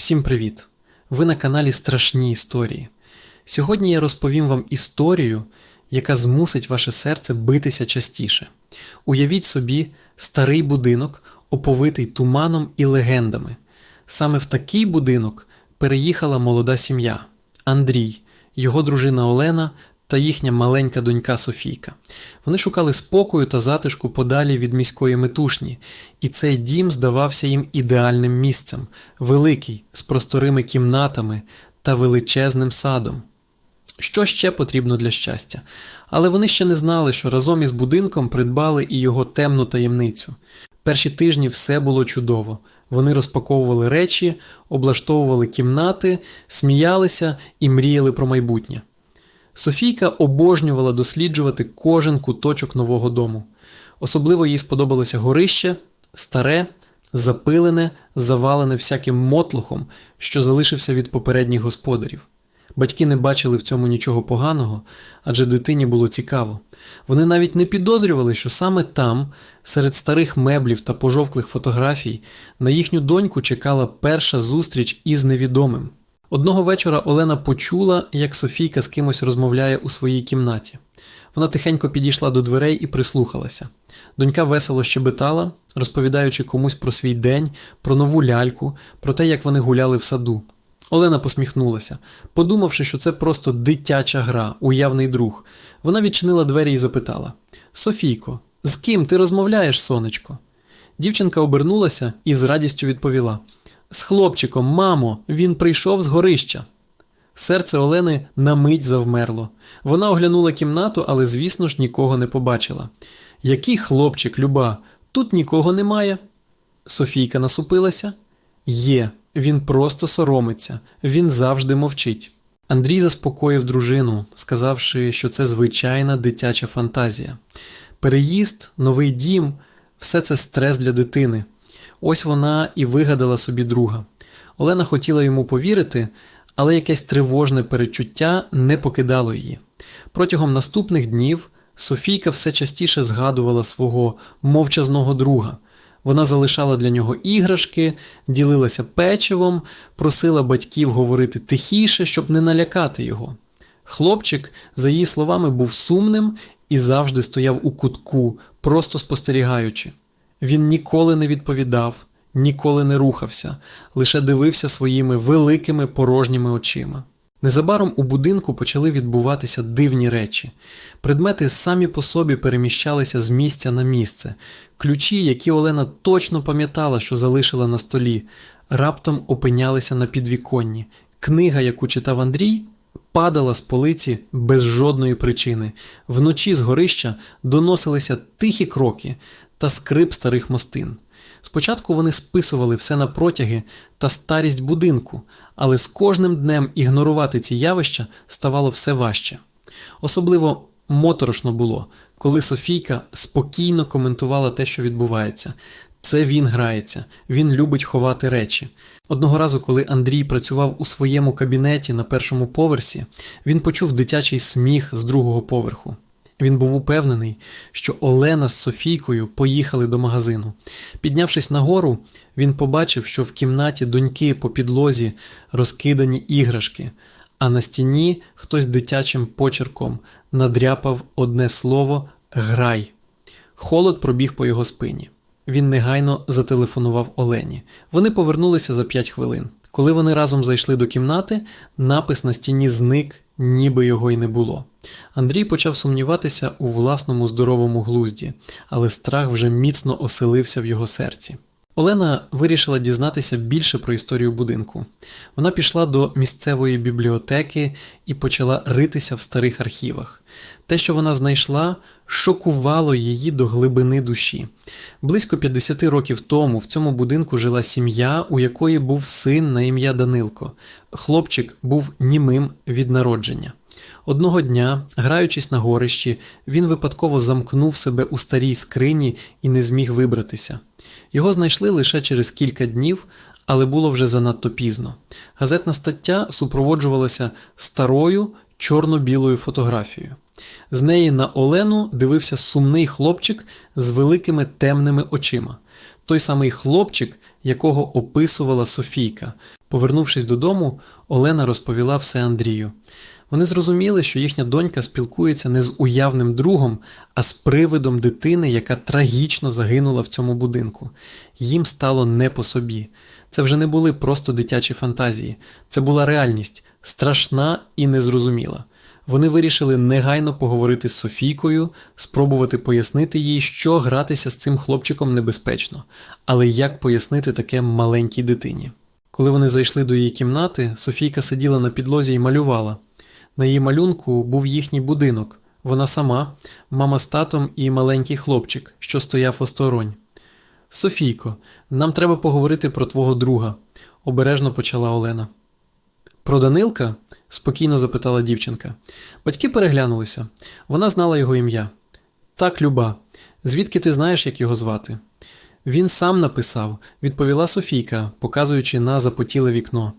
Всім привіт! Ви на каналі Страшні історії. Сьогодні я розповім вам історію, яка змусить ваше серце битися частіше. Уявіть собі старий будинок, оповитий туманом і легендами. Саме в такий будинок переїхала молода сім'я Андрій, його дружина Олена та їхня маленька донька Софійка. Вони шукали спокою та затишку подалі від міської метушні, і цей дім здавався їм ідеальним місцем, великий, з просторими кімнатами та величезним садом. Що ще потрібно для щастя? Але вони ще не знали, що разом із будинком придбали і його темну таємницю. Перші тижні все було чудово. Вони розпаковували речі, облаштовували кімнати, сміялися і мріяли про майбутнє. Софійка обожнювала досліджувати кожен куточок нового дому. Особливо їй сподобалося горище, старе, запилене, завалене всяким мотлухом, що залишився від попередніх господарів. Батьки не бачили в цьому нічого поганого, адже дитині було цікаво. Вони навіть не підозрювали, що саме там, серед старих меблів та пожовклих фотографій, на їхню доньку чекала перша зустріч із невідомим. Одного вечора Олена почула, як Софійка з кимось розмовляє у своїй кімнаті. Вона тихенько підійшла до дверей і прислухалася. Донька весело щебетала, розповідаючи комусь про свій день, про нову ляльку, про те, як вони гуляли в саду. Олена посміхнулася, подумавши, що це просто дитяча гра, уявний друг. Вона відчинила двері і запитала: Софійко, з ким ти розмовляєш, сонечко? Дівчинка обернулася і з радістю відповіла: З хлопчиком, мамо, він прийшов з горища. Серце Олени на мить завмерло. Вона оглянула кімнату, але, звісно ж, нікого не побачила. Який хлопчик, люба, тут нікого немає. Софійка насупилася. Є, він просто соромиться, він завжди мовчить. Андрій заспокоїв дружину, сказавши, що це звичайна дитяча фантазія. Переїзд, новий дім все це стрес для дитини. Ось вона і вигадала собі друга. Олена хотіла йому повірити, але якесь тривожне перечуття не покидало її. Протягом наступних днів Софійка все частіше згадувала свого мовчазного друга. Вона залишала для нього іграшки, ділилася печивом, просила батьків говорити тихіше, щоб не налякати його. Хлопчик, за її словами, був сумним і завжди стояв у кутку, просто спостерігаючи. Він ніколи не відповідав, ніколи не рухався, лише дивився своїми великими порожніми очима. Незабаром у будинку почали відбуватися дивні речі. Предмети самі по собі переміщалися з місця на місце. Ключі, які Олена точно пам'ятала, що залишила на столі, раптом опинялися на підвіконні. Книга, яку читав Андрій, падала з полиці без жодної причини. Вночі з горища доносилися тихі кроки та скрип старих мостин. Спочатку вони списували все на протяги та старість будинку, але з кожним днем ігнорувати ці явища ставало все важче. Особливо моторошно було, коли Софійка спокійно коментувала те, що відбувається. Це він грається, він любить ховати речі. Одного разу, коли Андрій працював у своєму кабінеті на першому поверсі, він почув дитячий сміх з другого поверху. Він був упевнений, що Олена з Софійкою поїхали до магазину. Піднявшись нагору, він побачив, що в кімнаті доньки по підлозі розкидані іграшки, а на стіні хтось дитячим почерком надряпав одне слово Грай. Холод пробіг по його спині. Він негайно зателефонував Олені. Вони повернулися за п'ять хвилин. Коли вони разом зайшли до кімнати, напис на стіні зник, ніби його й не було. Андрій почав сумніватися у власному здоровому глузді, але страх вже міцно оселився в його серці. Олена вирішила дізнатися більше про історію будинку. Вона пішла до місцевої бібліотеки і почала ритися в старих архівах. Те, що вона знайшла, шокувало її до глибини душі. Близько 50 років тому в цьому будинку жила сім'я, у якої був син на ім'я Данилко. Хлопчик був німим від народження. Одного дня, граючись на горищі, він випадково замкнув себе у старій скрині і не зміг вибратися. Його знайшли лише через кілька днів, але було вже занадто пізно. Газетна стаття супроводжувалася старою чорно-білою фотографією. З неї на Олену дивився сумний хлопчик з великими темними очима. Той самий хлопчик, якого описувала Софійка. Повернувшись додому, Олена розповіла все Андрію. Вони зрозуміли, що їхня донька спілкується не з уявним другом, а з привидом дитини, яка трагічно загинула в цьому будинку. Їм стало не по собі. Це вже не були просто дитячі фантазії, це була реальність, страшна і незрозуміла. Вони вирішили негайно поговорити з Софійкою, спробувати пояснити їй, що гратися з цим хлопчиком небезпечно, але як пояснити таке маленькій дитині. Коли вони зайшли до її кімнати, Софійка сиділа на підлозі і малювала. На її малюнку був їхній будинок, вона сама, мама з татом і маленький хлопчик, що стояв осторонь. Софійко, нам треба поговорити про твого друга, обережно почала Олена. Про Данилка? спокійно запитала дівчинка. Батьки переглянулися. Вона знала його ім'я. Так, Люба. Звідки ти знаєш, як його звати? Він сам написав, відповіла Софійка, показуючи на запотіле вікно.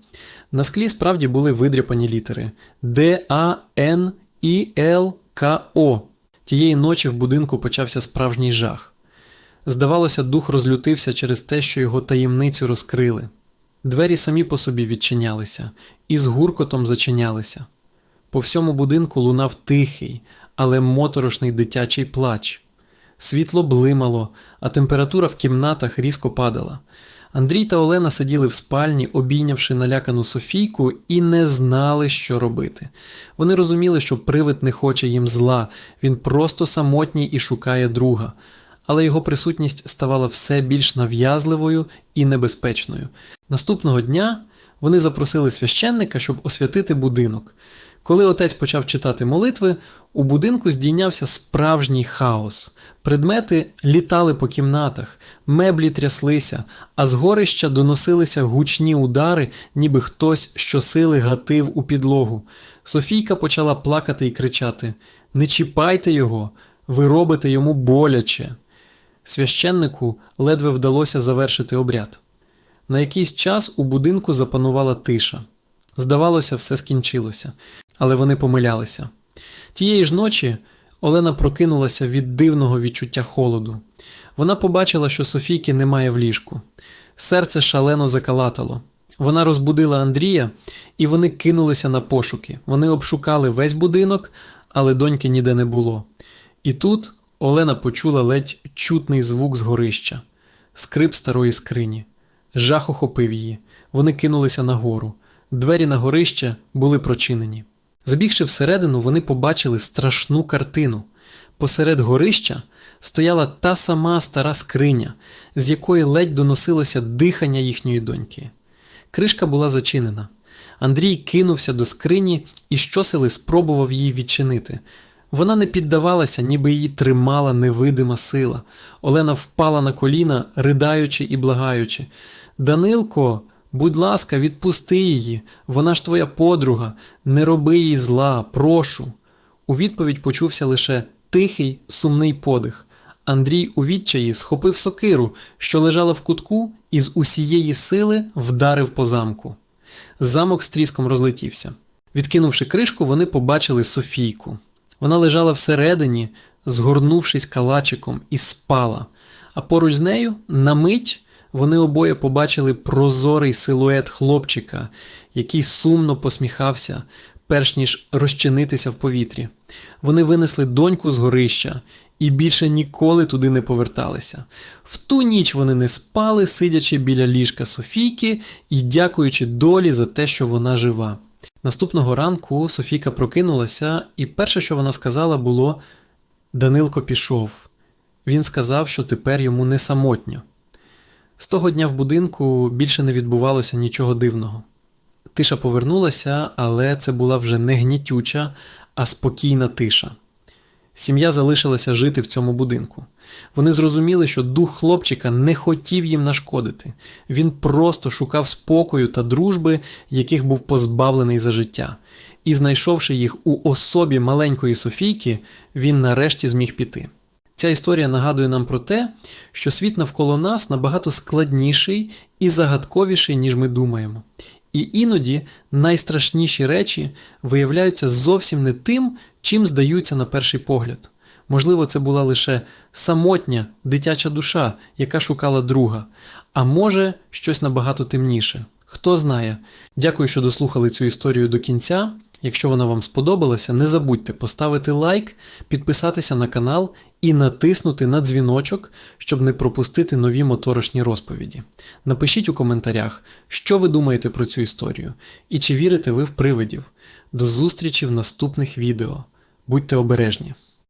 На склі справді були видряпані літери Д А Н І Л К О. Тієї ночі в будинку почався справжній жах. Здавалося, дух розлютився через те, що його таємницю розкрили. Двері самі по собі відчинялися і з гуркотом зачинялися. По всьому будинку лунав тихий, але моторошний дитячий плач. Світло блимало, а температура в кімнатах різко падала. Андрій та Олена сиділи в спальні, обійнявши налякану Софійку, і не знали, що робити. Вони розуміли, що привид не хоче їм зла, він просто самотній і шукає друга. Але його присутність ставала все більш нав'язливою і небезпечною. Наступного дня вони запросили священника, щоб освятити будинок. Коли отець почав читати молитви, у будинку здійнявся справжній хаос. Предмети літали по кімнатах, меблі тряслися, а з горища доносилися гучні удари, ніби хтось щосили гатив у підлогу. Софійка почала плакати і кричати: Не чіпайте його, ви робите йому боляче. Священнику ледве вдалося завершити обряд. На якийсь час у будинку запанувала тиша. Здавалося, все скінчилося, але вони помилялися. Тієї ж ночі Олена прокинулася від дивного відчуття холоду. Вона побачила, що Софійки немає в ліжку. Серце шалено закалатало. Вона розбудила Андрія, і вони кинулися на пошуки. Вони обшукали весь будинок, але доньки ніде не було. І тут Олена почула ледь чутний звук з горища, скрип старої скрині. Жах охопив її. Вони кинулися нагору. Двері на горище були прочинені. Забігши всередину, вони побачили страшну картину. Посеред горища стояла та сама стара скриня, з якої ледь доносилося дихання їхньої доньки. Кришка була зачинена. Андрій кинувся до скрині і щосили спробував її відчинити. Вона не піддавалася, ніби її тримала невидима сила. Олена впала на коліна, придаючи і благаючи. Данилко, будь ласка, відпусти її, вона ж твоя подруга, не роби їй зла, прошу. У відповідь почувся лише тихий, сумний подих. Андрій у відчаї схопив сокиру, що лежала в кутку, і з усієї сили вдарив по замку. Замок з тріском розлетівся. Відкинувши кришку, вони побачили Софійку. Вона лежала всередині, згорнувшись калачиком, і спала. А поруч з нею, на мить, вони обоє побачили прозорий силует хлопчика, який сумно посміхався, перш ніж розчинитися в повітрі. Вони винесли доньку з горища і більше ніколи туди не поверталися. В ту ніч вони не спали, сидячи біля ліжка Софійки і дякуючи долі за те, що вона жива. Наступного ранку Софійка прокинулася, і перше, що вона сказала, було Данилко пішов. Він сказав, що тепер йому не самотньо. З того дня в будинку більше не відбувалося нічого дивного. Тиша повернулася, але це була вже не гнітюча, а спокійна тиша. Сім'я залишилася жити в цьому будинку. Вони зрозуміли, що дух хлопчика не хотів їм нашкодити. Він просто шукав спокою та дружби, яких був позбавлений за життя. І, знайшовши їх у особі маленької Софійки, він нарешті зміг піти. Ця історія нагадує нам про те, що світ навколо нас набагато складніший і загадковіший, ніж ми думаємо. І іноді найстрашніші речі виявляються зовсім не тим, чим здаються на перший погляд. Можливо, це була лише самотня дитяча душа, яка шукала друга, а може щось набагато темніше Хто знає. Дякую, що дослухали цю історію до кінця. Якщо вона вам сподобалася, не забудьте поставити лайк, підписатися на канал і натиснути на дзвіночок, щоб не пропустити нові моторошні розповіді. Напишіть у коментарях, що ви думаєте про цю історію і чи вірите ви в привидів. До зустрічі в наступних відео. Будьте обережні!